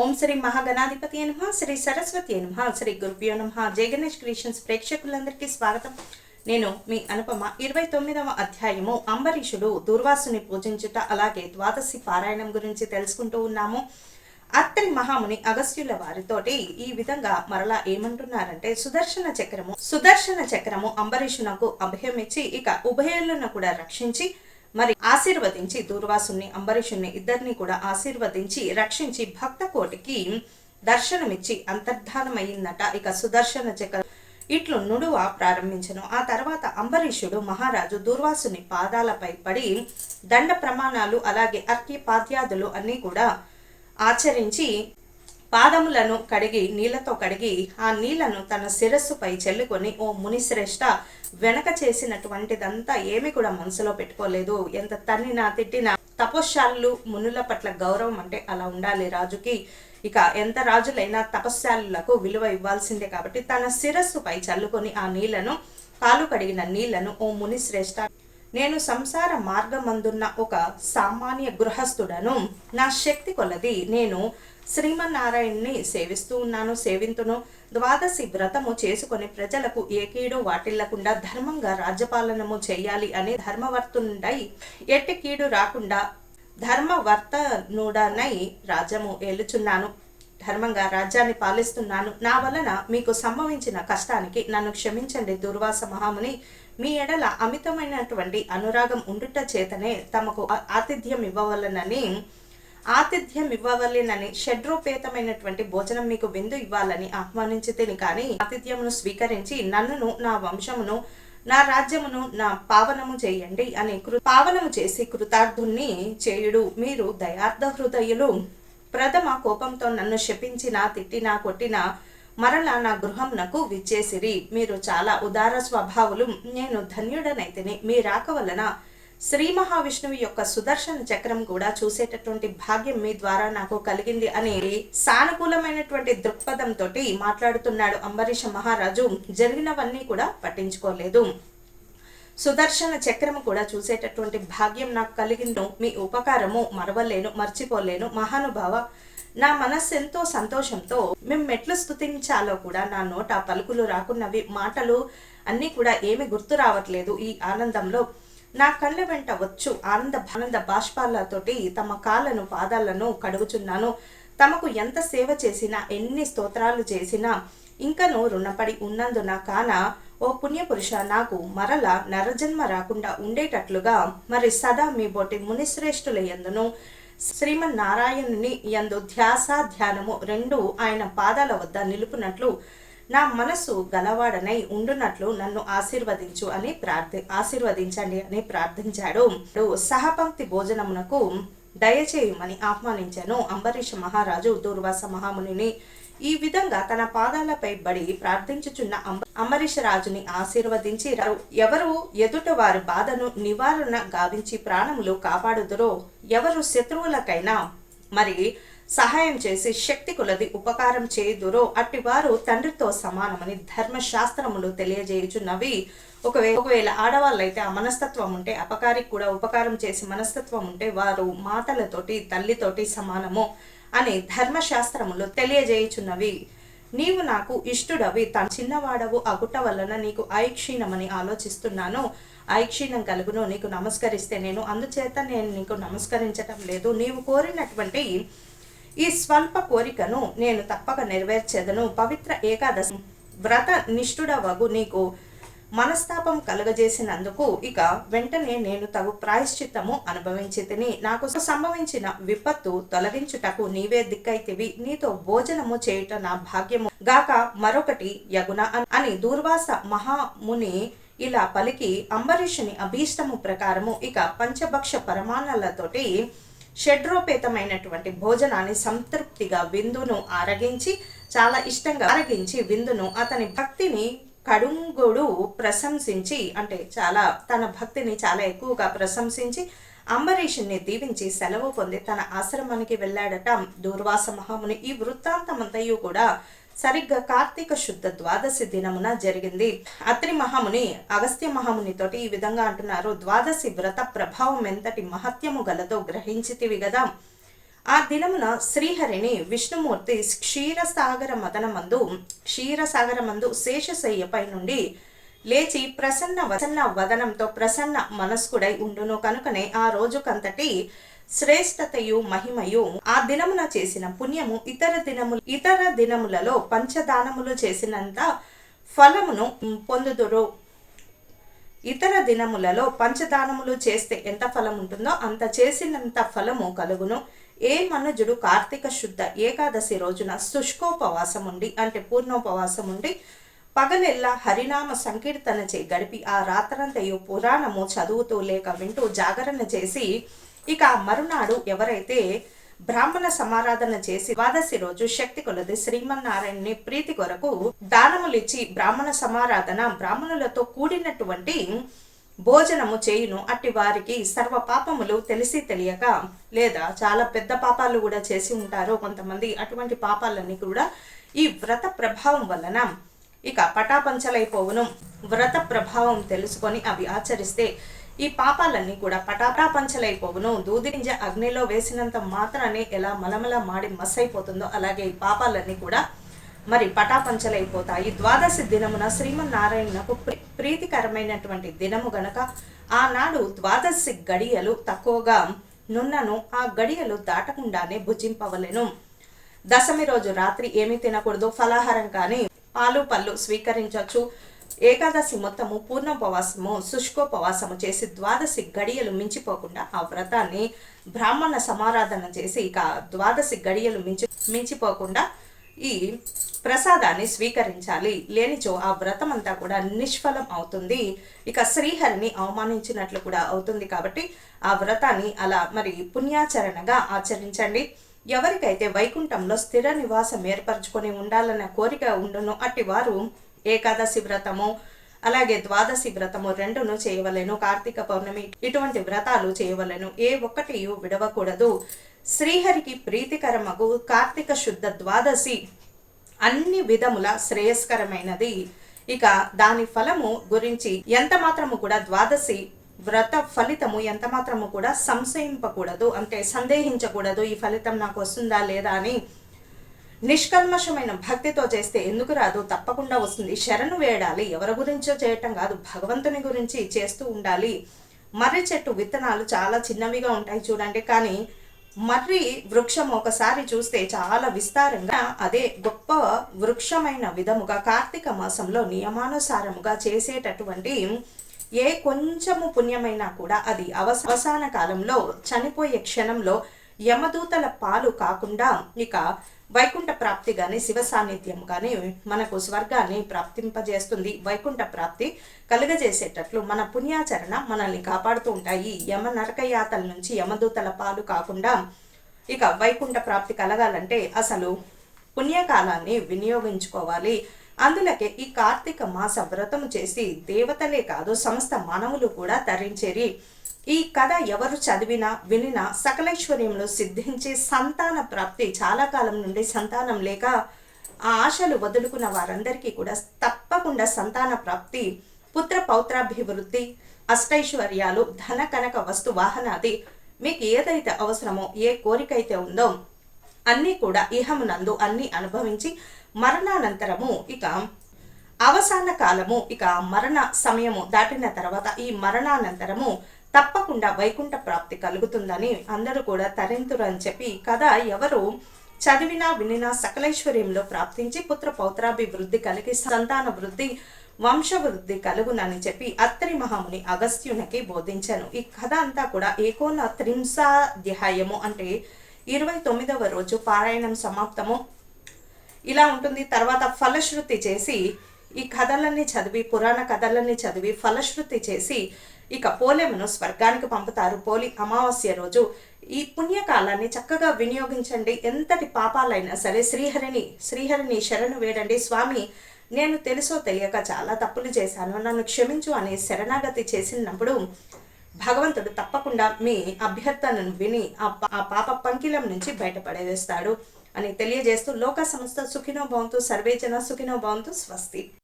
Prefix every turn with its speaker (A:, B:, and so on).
A: ఓం శ్రీ మహాగణాధిపతి నమ శ్రీ సరస్వతి నమ శ్రీ గురుభ్యో నమ. జయ గణేష్ క్రియేషన్స్ ప్రేక్షకులందరికీ స్వాగతం. నేను మీ అనుపమ. ఇరవై తొమ్మిదవ అధ్యాయము. అంబరీషుడు దుర్వాసుని పూజించుట అలాగే ద్వాదశి పారాయణం గురించి తెలుసుకుంటూ ఉన్నాము. అత్తని మహాముని అగస్త్యుల వారితోటి ఈ విధంగా మరలా ఏమంటున్నారంటే సుదర్శన చక్రము సుదర్శన చక్రము అంబరీషునకు అభయమిచ్చి ఇక ఉభయులను కూడా రక్షించి మరి ఆశీర్వదించి దూర్వాసుని అంబరీషుణ్ణి ఇద్దరిని కూడా ఆశీర్వదించి రక్షించి భక్త కోటికి దర్శనమిచ్చి అంతర్ధానమయ్యిందట. ఇక సుదర్శన చక్ర ఇట్లు నుడువ ప్రారంభించను. ఆ తర్వాత అంబరీషుడు మహారాజు దూర్వాసుని పాదాలపై పడి దండ ప్రమాణాలు అలాగే అర్క్య పాద్యాదులు అన్నీ కూడా ఆచరించి పాదములను కడిగి నీళ్ళతో కడిగి ఆ నీళ్ళను తన శిరస్సుపై చెల్లుకొని ఓ మునిశ్రేష్ఠ వెనక చేసినటువంటిదంతా ఏమి కూడా మనసులో పెట్టుకోలేదు. ఎంత తన్నినా తిట్టినా తపశ్శాలు మునుల పట్ల గౌరవం అంటే అలా ఉండాలి రాజుకి. ఇక ఎంత రాజులైనా తపశ్శాలులకు విలువ ఇవ్వాల్సిందే కాబట్టి తన శిరస్సుపై చల్లుకొని ఆ నీళ్ళను కాలు కడిగిన నీళ్ళను ఓ మునిశ్రేష్ట నేను సంసార మార్గమందున్న ఒక సామాన్య గృహస్థుడను. నా శక్తి కొలది నేను శ్రీమన్నారాయణ్ణి సేవిస్తూ ఉన్నాను సేవింతును. ద్వాదశి వ్రతము చేసుకొని ప్రజలకు ఏ కీడు వాటిల్లకుండా ధర్మంగా రాజ్యపాలనము చేయాలి అని ధర్మవర్తుండై ఎట్టి కీడు రాకుండా ధర్మవర్తనుడనై రాజ్యము ఏలుచున్నాను. ధర్మంగా రాజ్యాన్ని పాలిస్తున్నాను. నా వలన మీకు సంభవించిన కష్టానికి నన్ను క్షమించండి దుర్వాస మహాముని. మీ ఎడల అమితమైనటువంటి అనురాగం ఉండుట చేతనే తమకు ఆతిథ్యం ఇవ్వవలనని ఆతిథ్యం ఇవ్వవలెనని షడ్రూపేతమైనటువంటి భోజనం మీకు విందు ఇవ్వాలని ఆహ్వానించి తిని కానీ ఆతిథ్యమును స్వీకరించి నన్నును నా వంశమును నా రాజ్యమును నా పావనము చేయండి అని కృ పావనము చేసి కృతార్థుణ్ణి చేయుడు. మీరు దయార్థ హృదయులు. ప్రథమ కోపంతో నన్ను శపించినా తిట్టినా కొట్టినా మరలా నా గృహంనకు విచ్చేసిరి. మీరు చాలా ఉదార స్వభావులు. నేను ధన్యుడనైతేనే మీ రాక వలన శ్రీ మహావిష్ణువు యొక్క సుదర్శన చక్రం కూడా చూసేటటువంటి భాగ్యం మీ ద్వారా నాకు కలిగింది అని సానుకూలమైనటువంటి దృక్పథంతో మాట్లాడుతున్నాడు అంబరీష మహారాజు. జరిగినవన్నీ కూడా పట్టించుకోలేదు. సుదర్శన చక్రము కూడా చూసేటటువంటి భాగ్యం నాకు కలిగిందో మీ ఉపకారము మరవలేను మర్చిపోలేను. మహానుభావ నా మనస్సు ఎంతో సంతోషంతో మేము మెట్లు స్థుతించాలో కూడా నా నోట పలుకులు రాకున్నవి మాటలు అన్నీ కూడా ఏమి గుర్తు రావట్లేదు ఈ ఆనందంలో. నా కళ్ళ వెంట వచ్చు ఆనంద ఆనంద బాష్పాలతోటి తమ కాళ్ళను పాదాలను కడుగుచున్నాను. తమకు ఎంత సేవ చేసినా ఎన్ని స్తోత్రాలు చేసినా ఇంకను రుణపడి ఉన్నందున కాన ఓ పుణ్యపురుష నాకు మరల నరజన్మ రాకుండా ఉండేటట్లుగా మరి సదా మీ బోటి మునిశ్రేష్ఠుల ఎందును శ్రీమన్నారాయణుని యందు ధ్యాస ధ్యానము రెండు ఆయన పాదాల వద్ద నిలుపునట్లు నా మనసు గలవాడనై ఉండునట్లు నన్ను ఆశీర్వదించు అని ప్రార్థి ఆశీర్వదించండి అని ప్రార్థించాడు. సహపంక్తి భోజనమునకు దయచేయమని ఆహ్వానించాను. అంబరీష మహారాజు దూర్వాస మహామునిని ఈ విధంగా తన పాదాలపై బడి ప్రార్థించుచున్న అమరీష అంబరీష రాజుని ఆశీర్వదించి ఎవరు ఎదుట వారి బాధను నివారణ గావించి ప్రాణములు కాపాడుదురో ఎవరు శత్రువులకైనా మరి సహాయం చేసి శక్తి కొలది ఉపకారం చేయుదురో అట్టివారు తండ్రితో సమానమని ధర్మశాస్త్రములు తెలియజేయుచున్నవి. ఒకవేళ ఒకవేళ ఆడవాళ్ళైతే ఆ మనస్తత్వం ఉంటే అపకారికి కూడా ఉపకారం చేసి మనస్తత్వం ఉంటే వారు మాటలతోటి తల్లితోటి సమానము అని ధర్మశాస్త్రములు తెలియజేయుచున్నవి. నీవు నాకు ఇష్టుడవి. తన చిన్నవాడవు. అగుట వలన నీకు ఐక్షీణమని ఆలోచిస్తున్నాను. ఐక్షీణం కలుగును. నీకు నమస్కరిస్తే నేను అందుచేత నేను నీకు నమస్కరించటం లేదు. నీవు కోరినటువంటి ఈ స్వల్ప కోరికను నేను తప్పక నెరవేర్చేదను. పవిత్ర ఏకాదశి వ్రత నిష్ఠుడవగు నీకు మనస్తాపం కలుగజేసినందుకు ఇక వెంటనే నేను తగు ప్రాయశ్చిత్తము అనుభవించి తిని నాకు సంభవించిన విపత్తు తొలగించుటకు నీవే దిక్కైతివి. నీతో భోజనము చేయుట నా భాగ్యము. గాక మరొకటి యగున అని దూర్వాస మహాముని ఇలా పలికి అంబరీషుని అభీష్టము ప్రకారము ఇక పంచభక్ష పరమాణాలతోటి షడ్రోపేతమైనటువంటి భోజనాన్ని సంతృప్తిగా విందును ఆరగించి చాలా ఇష్టంగా ఆరగించి విందును అతని భక్తిని కడుంగుడు ప్రశంసించి అంటే చాలా తన భక్తిని చాలా ఎక్కువగా ప్రశంసించి అంబరీషుణ్ణి దీవించి సెలవు పొంది తన ఆశ్రమానికి వెళ్ళాడట దూర్వాస మహాముని. ఈ వృత్తాంతమంతయు కూడా సరిగ్గా కార్తీక శుద్ధ ద్వాదశి దినమున జరిగింది. అత్రి మహాముని అగస్త్య మహామునితోటి ఈ విధంగా అంటున్నారు ద్వాదశి వ్రత ప్రభావం ఎంతటి మహత్యము గలదో గ్రహించితివి కదా ఆ దినమున శ్రీహరిని విష్ణుమూర్తి క్షీరసాగర మదనమందు క్షీరసాగర మందు శేషశయ్యపై నుండి లేచి ప్రసన్న వసన్న వదనంతో ప్రసన్న మనస్కుడై ఉండును కనుకనే ఆ రోజుకంతటి శ్రేష్టతయు మహిమయు ఆ దినమున చేసిన పుణ్యము ఇతర దినము ఇతర దినములలో పంచదానములు చేసినంత ఫలమును పొందుదురు. ఇతర దినములలో పంచదానములు చేస్తే ఎంత ఫలం ఉంటుందో అంత చేసినంత ఫలము కలుగును. ఏ మనుజుడు కార్తీక శుద్ధ ఏకాదశి రోజున శుష్కోపవాసం ఉండి అంటే పూర్ణోపవాసం ఉండి పగలెల్లా హరినామ సంకీర్తన చే గడిపి ఆ రాత్రంతయు పురాణము చదువుతూ లేక వింటూ జాగరణ చేసి ఇక మరునాడు ఎవరైతే బ్రాహ్మణ సమారాధన చేసి ద్వాదశి రోజు శక్తి కొలది శ్రీమన్నారాయణని ప్రీతి కొరకు దానములిచ్చి బ్రాహ్మణ సమారాధన బ్రాహ్మణులతో కూడినటువంటి భోజనము చేయును అట్టి వారికి సర్వ పాపములు తెలిసి తెలియక లేదా చాలా పెద్ద పాపాలు కూడా చేసి ఉంటారు కొంతమంది అటువంటి పాపాలన్నీ కూడా ఈ వ్రత ప్రభావం వలన ఇక పటాపంచలైపోవును. వ్రత ప్రభావం తెలుసుకొని అవి ఆచరిస్తే ఈ పాపాలన్నీ కూడా పటాపంచలైపోవును. దూదింజ అగ్నిలో వేసినంత మాత్రాన్ని ఎలా మలమల మాడి మస్సైపోతుందో అలాగే ఈ పాపాలన్నీ కూడా మరి పటాపంచలైపోతాయి. ద్వాదశి దినమున శ్రీమన్నారాయణకు ప్రీతికరమైనటువంటి దినము గనక ఆనాడు ద్వాదశి గడియలు తక్కువగా నున్నను ఆ గడియలు దాటకుండానే భుజింపవలెను. దశమి రోజు రాత్రి ఏమీ తినకూడదు. ఫలాహారం కానీ పాలు పళ్ళు స్వీకరించవచ్చు ఏకాదశి మొత్తము పూర్ణోపవాసము శుష్కోపవాసము చేసి ద్వాదశి గడియలు మించిపోకుండా ఆ వ్రతాన్ని బ్రాహ్మణ సమారాధన చేసి ఇక ద్వాదశి గడియలు మించి మించిపోకుండా ఈ ప్రసాదాన్ని స్వీకరించాలి. లేనిచో ఆ వ్రతం అంతా కూడా నిష్ఫలం అవుతుంది. ఇక శ్రీహరిని అవమానించినట్లు కూడా అవుతుంది కాబట్టి ఆ వ్రతాన్ని అలా మరి పుణ్యాచరణగా ఆచరించండి. ఎవరికైతే వైకుంఠంలో స్థిర నివాసం ఏర్పరచుకొని ఉండాలన్న కోరిక ఉండునో అట్టి వారు ఏకాదశి వ్రతము అలాగే ద్వాదశి వ్రతము రెండును చేయవలెను. కార్తీక పౌర్ణమి ఇటువంటి వ్రతాలు చేయవలెను. ఏ ఒక్కటి విడవకూడదు. శ్రీహరికి ప్రీతికరమగు కార్తీక శుద్ధ ద్వాదశి. అన్ని విధముల శ్రేయస్కరమైనది. ఇక దాని ఫలము గురించి ఎంత మాత్రము కూడా ద్వాదశి వ్రత ఫలితము ఎంత మాత్రము కూడా సంశయింపకూడదు. అంటే సందేహించకూడదు. ఈ ఫలితం నాకు వస్తుందా లేదా అని నిష్కల్మషమైన భక్తితో చేస్తే ఎందుకు రాదు? తప్పకుండా వస్తుంది. శరణు వేయడాలి ఎవరి గురించో చేయటం కాదు. భగవంతుని గురించి చేస్తూ ఉండాలి. మర్రి చెట్టు విత్తనాలు చాలా చిన్నవిగా ఉంటాయి చూడండి. కానీ మర్రి వృక్షం ఒకసారి చూస్తే చాలా విస్తారంగా అదే గొప్ప వృక్షమైన విధముగా కార్తీక మాసంలో నియమానుసారముగా చేసేటటువంటి ఏ కొంచెము పుణ్యమైనా కూడా అది అవసాన కాలంలో చనిపోయే క్షణంలో యమదూతల పాలు కాకుండా ఇక వైకుంఠ ప్రాప్తి కానీ శివ సాన్నిధ్యం కానీ మనకు స్వర్గాన్ని ప్రాప్తింపజేస్తుంది. వైకుంఠ ప్రాప్తి కలుగజేసేటట్లు మన పుణ్యాచరణ మనల్ని కాపాడుతూ ఉంటాయి. యమ నరకయాతల నుంచి యమదూతల పాలు కాకుండా ఇక వైకుంఠ ప్రాప్తి కలగాలంటే అసలు పుణ్యకాలాన్ని వినియోగించుకోవాలి. అందులకే ఈ కార్తీక మాస వ్రతం చేసి దేవతలే కాదు సమస్త మానవులు కూడా తరించేరి. ఈ కథ ఎవరు చదివినా వినినా సకలైశ్వర్యంలో సిద్ధించే సంతాన ప్రాప్తి చాలా కాలం నుండి సంతానం లేక ఆ ఆశలు వదులుకున్న వారందరికీ కూడా తప్పకుండా సంతాన ప్రాప్తి పుత్ర పౌత్రాభివృద్ధి అష్టైశ్వర్యాలు ధన కనక వస్తు వాహనాది మీకు ఏదైతే అవసరమో ఏ కోరిక అయితే ఉందో అన్నీ కూడా ఇహమునందు అన్నీ అనుభవించి మరణానంతరము ఇక అవసాన కాలము ఇక మరణ సమయము దాటిన తర్వాత ఈ మరణానంతరము తప్పకుండా వైకుంఠ ప్రాప్తి కలుగుతుందని అందరూ కూడా తరింతురు అని చెప్పి కథ ఎవరు చదివినా వినినా సకలైశ్వర్యంలో ప్రాప్తించి పుత్ర పౌత్రాభివృద్ధి కలిగి సంతాన వృద్ధి వంశవృద్ధి కలుగునని చెప్పి అత్రి మహాముని అగస్త్యునికి బోధించాను. ఈ కథ అంతా కూడా ఏకోన త్రింసాధ్యాయము అంటే ఇరవై తొమ్మిదవ రోజు పారాయణం సమాప్తము. ఇలా ఉంటుంది. తర్వాత ఫలశ్రుతి చేసి ఈ కథలన్నీ చదివి పురాణ కథలన్నీ చదివి ఫలశ్రుతి చేసి ఇక పోలేమును స్వర్గానికి పంపుతారు. పోలి అమావాస్య రోజు ఈ పుణ్యకాలాన్ని చక్కగా వినియోగించండి. ఎంతటి పాపాలైనా సరే శ్రీహరిని శ్రీహరిని శరణు వేడండి. స్వామి నేను తెలుసో తెలియక చాలా తప్పులు చేశాను. నన్ను క్షమించు అని శరణాగతి చేసినప్పుడు భగవంతుడు తప్పకుండా మీ అభ్యర్థనను విని ఆ పాప పంకిలం నుంచి బయటపడేస్తాడు. అని తెలియజేస్తూ లోక సంస్థ సుఖినో భవంతు సర్వేజన సుఖినో భవంతు స్వస్తి.